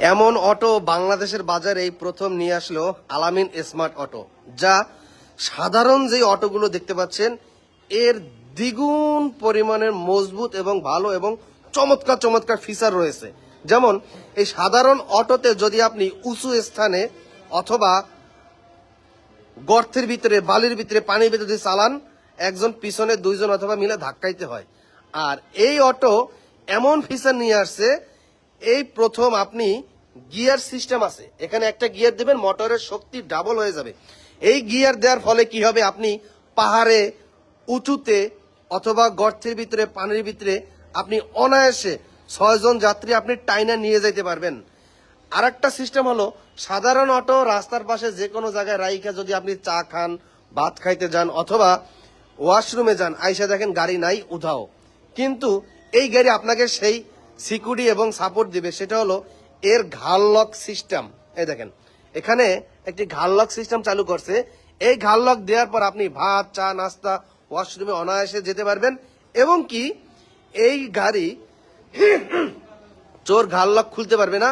এমন অটো বাংলাদেশের বাজারে প্রথম নিয়ে আসলো আলামিন স্মার্ট অটো, যা সাধারণ যে অটোগুলো দেখতে পাচ্ছেন, এর দ্বিগুণ পরিমাণের মজবুত এবং ভালো এবং চমৎকার চমৎকার ফিচার রয়েছে। যেমন, এই সাধারণ অটোতে যদি আপনি উঁচু স্থানে অথবা গর্তের ভিতরে, বালির ভিতরে, পানির ভিতরে যদি চালান, একজন পিছনে দুইজন অথবা মিলে ধাক্কাইতে হয়। আর এই অটো এমন ফিচার নিয়ে আসছে এই প্রথম আপনি গিয়ার সিস্টেম আছে। এখানে একটা গিয়ার দেবেন, মোটরের শক্তি ডাবল হয়ে যাবে। এই গিয়ার দেওয়ার ফলে কি হবে? আপনি পাহাড়ে, উঁচুতে অথবা গর্তের ভিতরে, পানির ভিতরে আপনি অনায়াসে ছয়জন যাত্রী আপনি টাইনা নিয়ে যেতে পারবেন। আর একটা সিস্টেম হলো, সাধারণ অটো রাস্তার পাশে যে কোনো জায়গায় রাইখা যদি আপনি চা খান, ভাত খাইতে যান অথবা ওয়াশরুমে যান, আইসা দেখেন গাড়ি নাই, উধাও। কিন্তু এই গাড়ি আপনাকে সেই সিকিউরিটি এবং সাপোর্ট দিবে, সেটা হলো এর ঘাল লক সিস্টেম। এই দেখেন, এখানে একটি ঘাল লক সিস্টেম চালু করছে। এই ঘাল লক দেওয়ার পর আপনি ভাত, চা, নাস্তা, ওয়াশরুমে অনায়াসে যেতে পারবেন। এবং কি, এই গাড়ি চোর ঘাল লক খুলতে পারবে না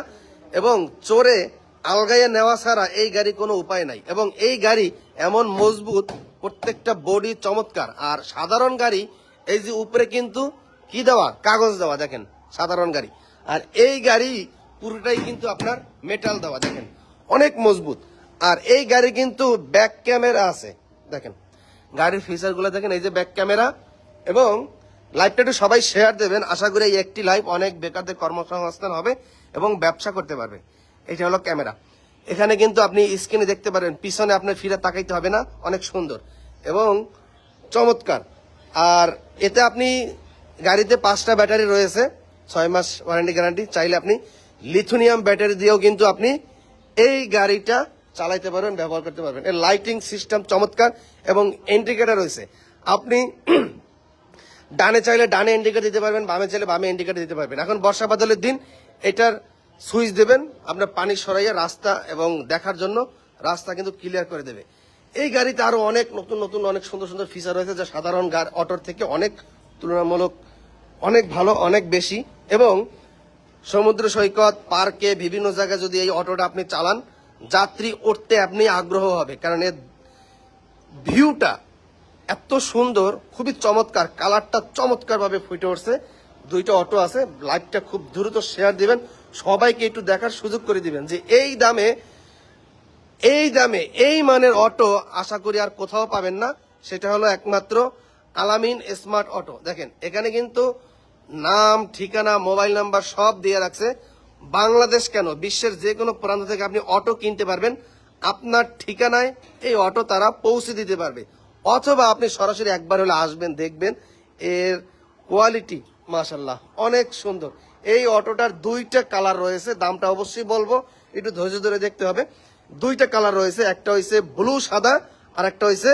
এবং চোরে আলগাইয়া নেওয়া ছাড়া এই গাড়ি কোনো উপায় নাই। এবং এই গাড়ি এমন মজবুত, প্রত্যেকটা বডি চমৎকার। আর সাধারণ গাড়ি, এই যে উপরে কিন্তু কি দেওয়া? কাগজ দেওয়া, দেখেন। সাধারণ গাড়ি। আর এই গাড়ি পুরোটাই কিন্তু আপনার মেটাল দেওয়া, দেখেন। অনেক মজবুত। আর এই গাড়ি কিন্তু ব্যাক ক্যামেরা আছে, দেখেন। গাড়ির ফিচারগুলো দেখেন, এই যে ব্যাক ক্যামেরা এবং লাইভটা একটু সবাই শেয়ার দেবেন। আশা করি এই একটি লাইভ অনেক বেকারদের কর্মসংস্থান হবে এবং ব্যবসা করতে পারবে। এটা হলো ক্যামেরা এখানে কিন্তু আপনি স্ক্রিনে দেখতে পারেন, পিছনে আপনার ফিরে তাকাইতে হবে না, অনেক সুন্দর। এবং চমৎকার। আর এতে আপনি গাড়িতে পাঁচটা ব্যাটারি রয়েছে। ছয় মাস ওয়ারেন্টি গ্যারান্টি চাইলে আপনি লিথুনিয়াম ব্যাটারি দিয়েও কিন্তু আপনি এই গাড়িটা চালাইতে পারবেন, ব্যবহার করতে পারবেন। এর লাইটিং সিস্টেম চমৎকার এবং ইন্ডিকেটার রয়েছে। আপনি ডানে চাইলে ডানে ইন্ডিকেটর দিতে পারবেন, বামে চাইলে বামে ইন্ডিকেটর দিতে পারবেন। এখন বর্ষা বাদলের দিন, এটার সুইচ দেবেন, আপনার পানি সরাইয়া রাস্তা এবং দেখার জন্য রাস্তা কিন্তু ক্লিয়ার করে দেবে। এই গাড়িতে আরও অনেক নতুন নতুন, অনেক সুন্দর সুন্দর ফিচার রয়েছে যা সাধারণ অটোর থেকে অনেক তুলনামূলক অনেক ভালো, অনেক বেশি। এবং সমুদ্র সৈকত, পার্কে, বিভিন্ন জায়গায় যদি এই অটোটা আপনি চালান, যাত্রী উঠতে আপনি আগ্রহ হবে। কারণ এর ভিউটা এত সুন্দর, খুবই চমৎকার, কালারটা চমৎকার ভাবে ফুটে উঠছে। দুইটা অটো আছে, লাইভটা খুব দ্রুত শেয়ার দিবেন। সবাইকে একটু দেখার সুযোগ করে দিবেন যে এই দামে এই দামে, এই মানের অটো আশা করি আর কোথাও পাবেন না। সেটা হলো একমাত্র আলামিন স্মার্ট অটো। দেখেন, এখানে কিন্তু নাম, ঠিকানা, মোবাইল নাম্বার সব দিয়ে রাখছে। বাংলাদেশ কেন? বিশ্বের যে কোনো প্রান্ত থেকে আপনি অটো কিনতে পারবেন। আপনার ঠিকানায় এই অটো তারা পৌঁছে দিতে পারবে। অথবা আপনি সরাসরি একবার হলে আসবেন, দেখবেন এর কোয়ালিটি মাশাল্লাহ অনেক সুন্দর। এই অটোটার দুইটা কালার রয়েছে, দামটা অবশ্যই বলব, একটু ধৈর্য ধরে দেখতে হবে। দুইটা কালার রয়েছে, একটা হইছে ব্লু সাদা আর একটা হয়েছে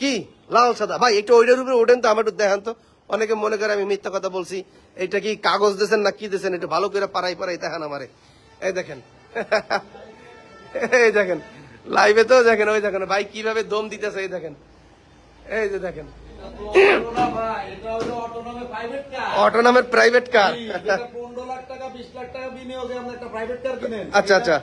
কি? লাল সাদা। ভাই, একটু ওইটার উপরে ওঠেন তো আমার একটু দেখান তো। অনেকে মনে করে আমি মিথ্যা কথা বলছি। এটা কি কাগজ দিয়েছেন না কি দিয়েছেন? এটা ভালো করে পাড়াই পাড়াই দেখেন আমারে। এই দেখেন। এই দেখেন। লাইভে তো দেখেন ওই দেখেন। ভাই কীভাবে দম দিতেছে এই দেখেন। এই যে দেখেন। অটো নামের প্রাইভেট কার আচ্ছা, আচ্ছা।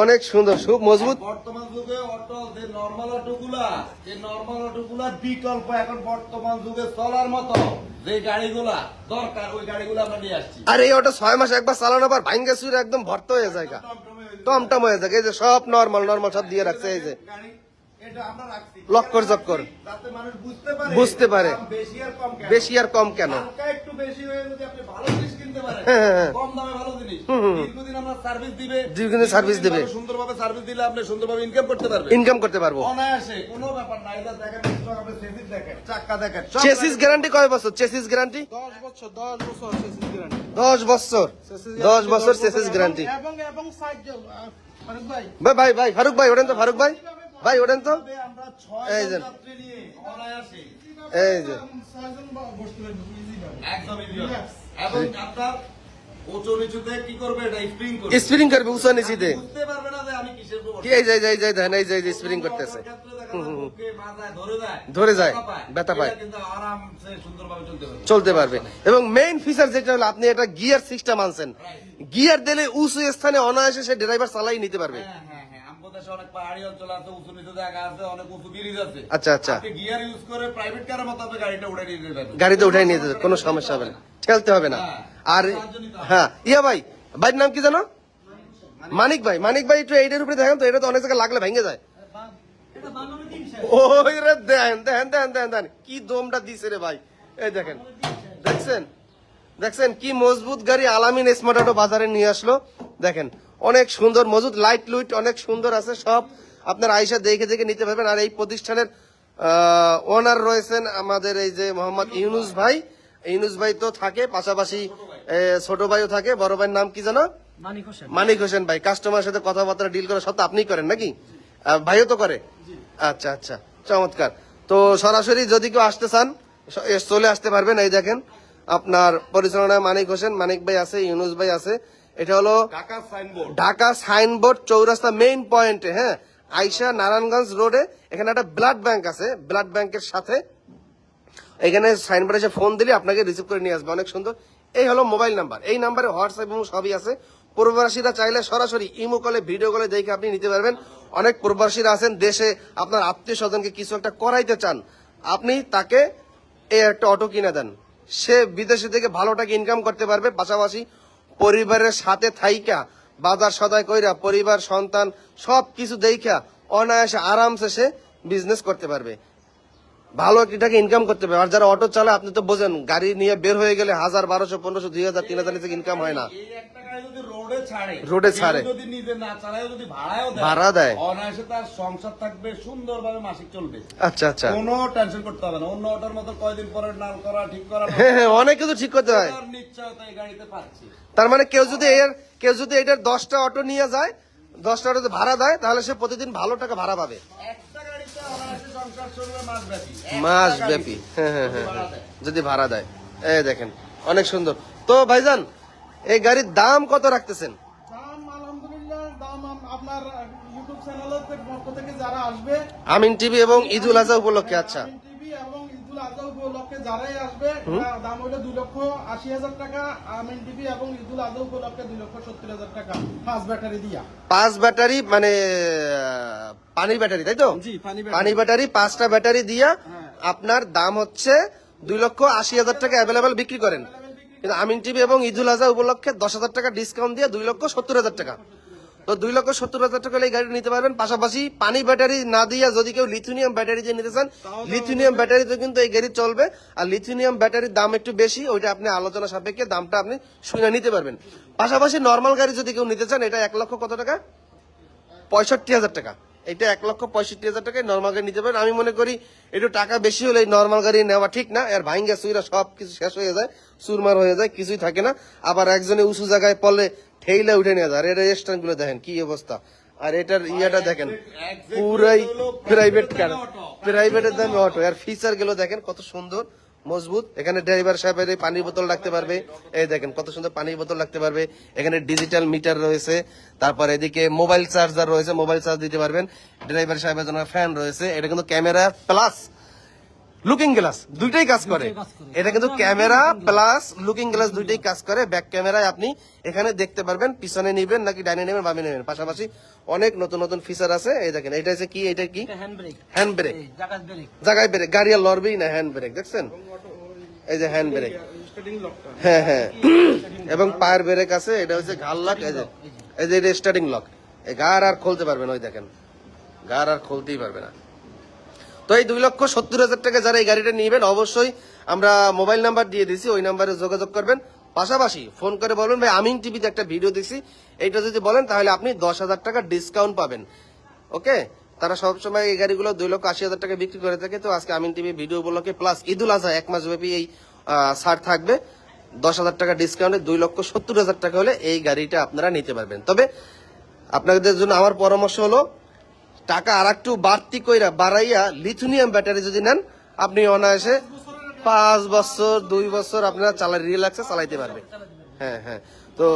অনেক সুন্দর খুব মজবুত। বর্তমান যুগে অটো যে নর্মাল অটোগুলা যে নর্মাল অটোগুলার বিকল্প এখন বর্তমান যুগে চলার মতো যে গাড়িগুলা দরকার ওই গাড়িগুলো আমরা নিয়ে আসছি। আর এই অটো ছয় মাস একবার চালানোর পর ভাঙ্গা সুরে একদম ভর্ত হয়ে যায় টমটম হয়ে যায়। এই যে সব নর্মাল নর্মাল সব দিয়ে রাখছে এই যে। লক্কর চক্কর। বুঝতে পারে। বেশি আর কম কেন? বেশি আর কম কেন হালকা একটু বেশি হয়ে যদি আপনি ভালো জিনিস কিনতে পারেন। কম দামে ভালো জিনিস দীর্ঘদিন আমরা সার্ভিস দিবে দীর্ঘদিন service দিবে। সুন্দরভাবে সার্ভিস দিলে আপনি সুন্দরভাবে ইনকাম করতে পারবেন ইনকাম করতে পারব। অনায়াসে কোনো ব্যাপার না এটা দেখেন আপনি সেভিস দেখেন চাক্কা দেখেন চেসিস গ্যারান্টি কয় বছর? চেসিস গ্যারান্টি বছর দশ বছর। চেসিস গ্যারান্টি দশ বছর দশ বছর চেসিস গ্যারান্টি এবং এবং সাইড ফারুক ভাই ভাই ভাই ফারুক ভাই ওঠেন তো ফারুক ভাই। ভাই ওঠেন তো। এই যে। এই যে। স্প্রিং করবে? উঁচা নিচিতে। করতেছে। ধরে যায় ব্যথা পায়। চলতে পারবে। এবং মেইন ফিচার যেটা হলো আপনি এটা গিয়ার সিস্টেম আনছেন। গিয়ার দিলে উঁচু স্থানে অনায়াসে সে ড্রাইভার চালাই নিতে পারবে। দেশে অনেক পাহাড়ি অঞ্চল আছে উঁচু নিচু জায়গা আছে অনেক উঁচু ব্রিজ আছে। আচ্ছা, আচ্ছা। আপনি গিয়ার ইউজ করে প্রাইভেট কারের মতো আপনি গাড়িটা উড়ে নিয়ে যেতে পারবেন। গাড়িতে উঠাই নিয়ে যেতে কোনো সমস্যা হবে না। ঠেলতে হবে না। আর হ্যাঁ ইয়া ভাই ভাইয়ের নাম কি জানো? মানিক ভাই মানিক ভাই একটু এইটার উপরে দেখেন তো এটা তো অনেক জায়গায় লাগলে ভেঙে যায়। ওই রে দেন দেন দেন দেন দেন। কি দমটা দিছে রে ভাই। এই দেখেন দেখছেন? দেখছেন কি মজবুত গাড়ি আলামিন স্মার্ট বাজারে নিয়ে আসলো। দেখেন অনেক সুন্দর মজুদ লাইট লুইট অনেক সুন্দর আছে সব আপনার আইসা দেখে দেখে নিতে পারবেন। আর এই প্রতিষ্ঠানের ওনার রয়েছেন আমাদের এই যে মোহাম্মদ ইউনুস ভাই। ইউনুস ভাই তো থাকে পাশাপাশি ছোট ভাইও থাকে। বড় ভাইয়ের নাম কি জানো মানিক হোসেন। মানিক হোসেন ভাই। কাস্টমারের সাথে কথাবার্তা ডিল করে সব তো আপনিই করেন নাকি? ভাইও তো করে? আচ্ছা আচ্ছা চমৎকার। তো সরাসরি যদি কেউ আসতে চান চলে আসতে পারবেন। এই দেখেন আপনার পরিচালনায় মানিক হোসেন মানিক ভাই আছে ইউনুস ভাই আছে। এটা হলো ঢাকা সাইনবোর্ড। চৌরাস্তা মেইন পয়েন্টে হ্যাঁ? আইসা নারায়ণগঞ্জ রোডে এখানে একটা ব্লাড ব্যাংক আছে ব্লাড ব্যাংকের সাথে। এখানে সাইনবোর্ডে এসে ফোন দিলে আপনাকে রিসিভ করে নিয়ে আসবে অনেক সুন্দর। এই হলো মোবাইল নাম্বার এই নাম্বারে হোয়াটসঅ্যাপ এবং সবই আছে। প্রবাসীরা চাইলে সরাসরি ইমো কলে ভিডিও কলে দেখে আপনি নিতে পারবেন। অনেক প্রবাসীরা আছেন দেশে আপনার আত্মীয় স্বজনকে কিছু একটা করাইতে চান। আপনি তাকে এই একটা অটো কিনে দেন। সে বিদেশে থেকে ভালো টাকা ইনকাম করতে পারবে পাশাপাশি পরিবারের সাথে থাইকা, বাজার সদায় কইরা পরিবার, সন্তান সব কিছু দেখা অনায়াসে আরামসে সে বিজনেস করতে পারবে। ভালো একটি টাকা ইনকাম করতে পারবে। আর যারা অটো চালায় আপনি তো বোঝেন, গাড়ি নিয়ে বের হয়ে গেলে হাজার, বারোশো, পনেরোশো, দুই হাজার, তিন হাজার ইনকাম হয় না। যদি রোডে ছাড়ে। রোডে ছাড়ে। যদি নিজে না চালায় যদি ভাড়াও দেয় ভাড়া দেয়। অনায়াসে তার সংসার থাকবে সুন্দরভাবে মাসিক চলবে। আচ্ছা আচ্ছা। কোনো টেনশন করতে হবে না। অন্য অটোর মতো কয়দিন পরে নাল করা ঠিক করা হ্যাঁ হ্যাঁ অনেক কিছু ঠিক করতে হয়। নিশ্চয়তা এই গাড়িতে পাচ্ছি। তার মানে কেউ যদি এর কেউ যদি এটার দশটা অটো নিয়ে যায় দশটা অটোতে ভাড়া দেয় তাহলে সে প্রতিদিন ভালো টাকা ভাড়া পাবে। মাস ব্যাপী হ্যাঁ হ্যাঁ হ্যাঁ হ্যাঁ। যদি ভাড়া দেয়। এই দেখেন অনেক সুন্দর। তো ভাইজান এই গাড়ির দাম কত রাখতেছেন? আমিন টিভি এবং ঈদুল আজহা উপলক্ষে আচ্ছা। টিভি এবং ঈদুল আজহা উপলক্ষে যারাই আসবে দাম হলো দুই লক্ষ আশি হাজার টাকা আমিন টিভি এবং ঈদুল আজহা উপলক্ষে দুই লক্ষ সত্তর হাজার টাকা পাঁচ ব্যাটারি দিয়া। পাঁচ ব্যাটারি মানে পানির ব্যাটারি তাই তো? পানি ব্যাটারি। পাঁচটা ব্যাটারি দিয়া হ্যাঁ। আপনার দাম হচ্ছে দুই লক্ষ আশি হাজার টাকা অ্যাভেলেবেল বিক্রি করেন। কিন্তু আমিন টিভি এবং ঈদুল আজহা উপলক্ষে দশ হাজার টাকা ডিসকাউন্ট দিয়ে দুই লক্ষ সত্তর হাজার টাকা। তো দুই লক্ষ সত্তর হাজার টাকা এই গাড়ি নিতে পারবেন। পাশাপাশি পানি ব্যাটারি না দিয়ে যদি কেউ লিথুনিয়াম ব্যাটারি দিয়ে নিতে চান লিথুনিয়াম ব্যাটারিতে কিন্তু এই গাড়ি চলবে। আর লিথুনিয়াম ব্যাটারির দাম একটু বেশি, ওইটা আপনি আলোচনা সাপেক্ষে দামটা আপনি শুনে নিতে পারবেন। পাশাপাশি নর্মাল গাড়ি যদি কেউ নিতে চান, এটা এক লক্ষ কত টাকা? পঁয়ষট্টি হাজার টাকা। এটা এক লক্ষ পঁয়ষট্টি হাজার টাকায় নর্মাল গাড়ি নিতে পারেন। আমি মনে করি একটু টাকা বেশি হলে নর্মাল গাড়ি নেওয়া ঠিক না। এর ভাইঙ্গা সুইরা সব কিছু শেষ হয়ে যায় সুরমার হয়ে যায়, কিছুই থাকে না। আবার একজনে উঁচু জায়গায় পড়লে ঠেইলে উঠে নিয়ে যায়। আর এটা রেস্টুরেন্টগুলো দেখেন, কি অবস্থা। আর এটার ইয়েটা দেখেন, পুরাই প্রাইভেট কার প্রাইভেটের দামে অটো আর ফিচারগুলো দেখেন, কত সুন্দর। মজবুত। এখানে ড্রাইভার সাহেবের এই পানির বোতল রাখতে পারবে। এই দেখেন কত সুন্দর পানির বোতল রাখতে পারবে। এখানে ডিজিটাল মিটার রয়েছে। তারপর এদিকে মোবাইল চার্জার রয়েছে। মোবাইল চার্জ দিতে পারবেন। ড্রাইভার সাহেবের জন্য ফ্যান রয়েছে। এটা কিন্তু ক্যামেরা প্লাস লুকিং গ্লাস দুইটাই কাজ করে। এটা কিন্তু ক্যামেরা প্লাস লুকিং গ্লাস দুইটাই কাজ করে। ব্যাক ক্যামেরায় আপনি এখানে দেখতে পারবেন পিছনে নিবেন নাকি ডাইনে নেবেন বামে নেবেন। পাশাপাশি অনেক নতুন নতুন ফিচার আছে। এই দেখেন এটা হচ্ছে কি এটা কি? হ্যান্ড ব্রেক হ্যান্ড ব্রেক জাগাত ব্রেক জায়গায় ব্রেক গাড়ি আর লড়বেই না হ্যান্ড ব্রেক দেখছেন? এই যে হ্যান্ড ব্রেক হ্যাঁ হ্যাঁ। এবং পায়ের ব্রেক আছে এটা হচ্ছে ঘাল লক এই যে এই যে। এটা স্টার্টিং লক এই গার আর খুলতে পারবেন ওই দেখেন। গার আর খুলতেই পারবে না। তো এই দুই লক্ষ সত্তর হাজার টাকা যারা এই গাড়িটা নিবেন, অবশ্যই আমরা মোবাইল নাম্বার দিয়ে দিছি, ওই নাম্বারে যোগাযোগ করবেন। পাশাপাশি ফোন করে বলবেন ভাই, আমিন টিভিতে একটা ভিডিও দিছি এইটা যদি বলেন তাহলে আপনি দশ হাজার টাকা ডিসকাউন্ট পাবেন। ওকে? তারা সবসময় এই গাড়িগুলো দুই লক্ষ আশি হাজার টাকা বিক্রি করে থাকে, তো আজকে আমিন টিভি ভিডিও উপলক্ষে প্লাস ঈদুল আজহা, এক মাস ব্যাপী এই ছাড় থাকবে। দশ হাজার টাকা ডিসকাউন্টে দুই লক্ষ সত্তর হাজার টাকা হলে এই গাড়িটা আপনারা নিতে পারবেন। তবে আপনাদের জন্য আমার পরামর্শ হলো টাকা আর একটু বাড়তি কইরা বাড়াইয়া লিথুনিয়াম ব্যাটারি যদি নেন, আপনি অনায়াসে পাঁচ বছর, দুই বছর আপনারা চালাই রিল্যাক্সে চালাইতে পারবে হ্যাঁ হ্যাঁ। তো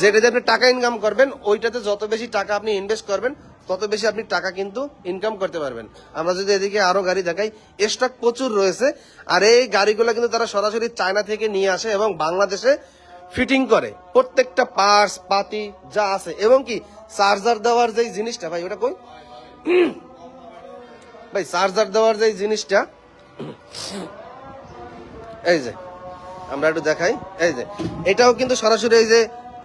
যেটাতে আপনি টাকা ইনকাম করবেন, ওইটাতে যত বেশি টাকা আপনি ইনভেস্ট করবেন, তত বেশি আপনি টাকা কিন্তু ইনকাম করতে পারবেন। আমরা যদি এদিকে আরও গাড়ি দেখাই স্টক প্রচুর রয়েছে, আর এই গাড়িগুলো কিন্তু তারা সরাসরি চায়না থেকে নিয়ে আসে এবং বাংলাদেশে ফিটিং করে। প্রত্যেকটা পার্স পাতি যা আছে, এবং কি চার্জার দেওয়ার যে জিনিসটা, ভাই, ওটা কই? ভাই চার্জার দেওয়ার যে জিনিসটা, এই যে, আমরা একটু দেখাই, এই যে, এটাও কিন্তু সরাসরি এই যে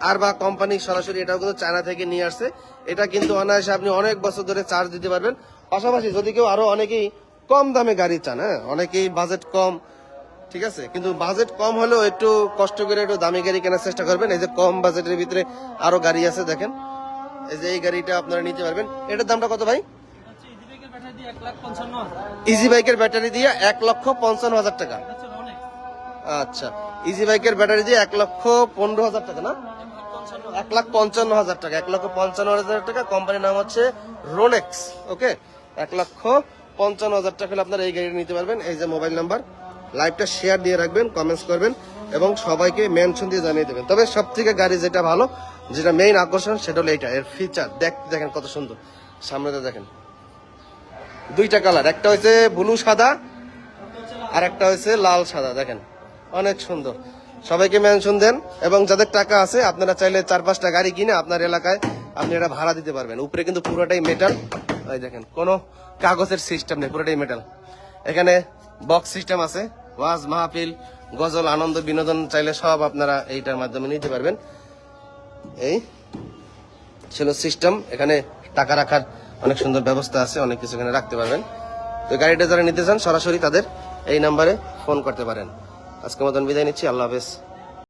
আর বা কোম্পানি সরাসরি এটাও কিন্তু চায়না থেকে নিয়ে আসছে। এটা কিন্তু অনায়াসে আপনি অনেক বছর ধরে চার্জ দিতে পারবেন। পাশাপাশি যদি কেউ আরও অনেকেই কম দামে গাড়ি চান হ্যাঁ অনেকেই বাজেট কম, ঠিক আছে? কিন্তু বাজেট কম হলেও একটু কষ্ট করে একটু দামি গাড়ি কেনার চেষ্টা করবেন। এই যে কম বাজেটের ভিতরে আরও গাড়ি আছে, দেখেন। এই যে এই গাড়িটা আপনারা নিতে পারবেন। এটার দামটা কত ভাই? ইজি বাইকের ব্যাটারি দিয়ে এক লক্ষ পঞ্চান্ন হাজার টাকা। আচ্ছা ইজি বাইকের ব্যাটারি দিয়ে এক লক্ষ পনেরো হাজার টাকা, না? এক লাখ পঞ্চান্ন হাজার টাকা, এক লক্ষ পঞ্চান্ন হাজার টাকা। কোম্পানির নাম হচ্ছে রোনেক্স ওকে এক লক্ষ পঞ্চান্ন হাজার টাকা হলে আপনারা এই গাড়িটা নিতে পারবেন। এই যে মোবাইল নাম্বার লাইভটা শেয়ার দিয়ে রাখবেন কমেন্টস করবেন। এবং সবাইকে মেনশন দিয়ে জানিয়ে দেবেন। তবে সব থেকে গাড়ি যেটা ভালো, যেটা মেইন আকর্ষণ, সেটা হলো এইটা। এর ফিচার দেখ দেখেন কত সুন্দর। সামনেতে দেখেন। দুইটা কালার একটা হচ্ছে ব্লু সাদা আর একটা হয়েছে লাল সাদা, দেখেন। অনেক সুন্দর। সবাইকে মেনশন দেন এবং যাদের টাকা আছে, আপনারা চাইলে চার পাঁচটা গাড়ি কিনে আপনার এলাকায় আপনি এটা ভাড়া দিতে পারবেন। উপরে কিন্তু পুরোটাই মেটাল এই দেখেন, কোনো কাগজের সিস্টেম নেই, পুরোটাই মেটাল এখানে বক্স সিস্টেম আছে, ওয়াজ মাহফিল গজল, আনন্দ, বিনোদন চাইলে সব আপনারা এইটার মাধ্যমে নিতে পারবেন। এই ছিল সিস্টেম এখানে টাকা রাখার অনেক সুন্দর ব্যবস্থা আছে, অনেক কিছু এখানে রাখতে পারবেন। তো গাড়িটা যারা নিতে চান, সরাসরি তাদের এই নাম্বারে ফোন করতে পারেন। আজকের মতন বিদায় নিচ্ছি, আল্লাহ হাফেজ।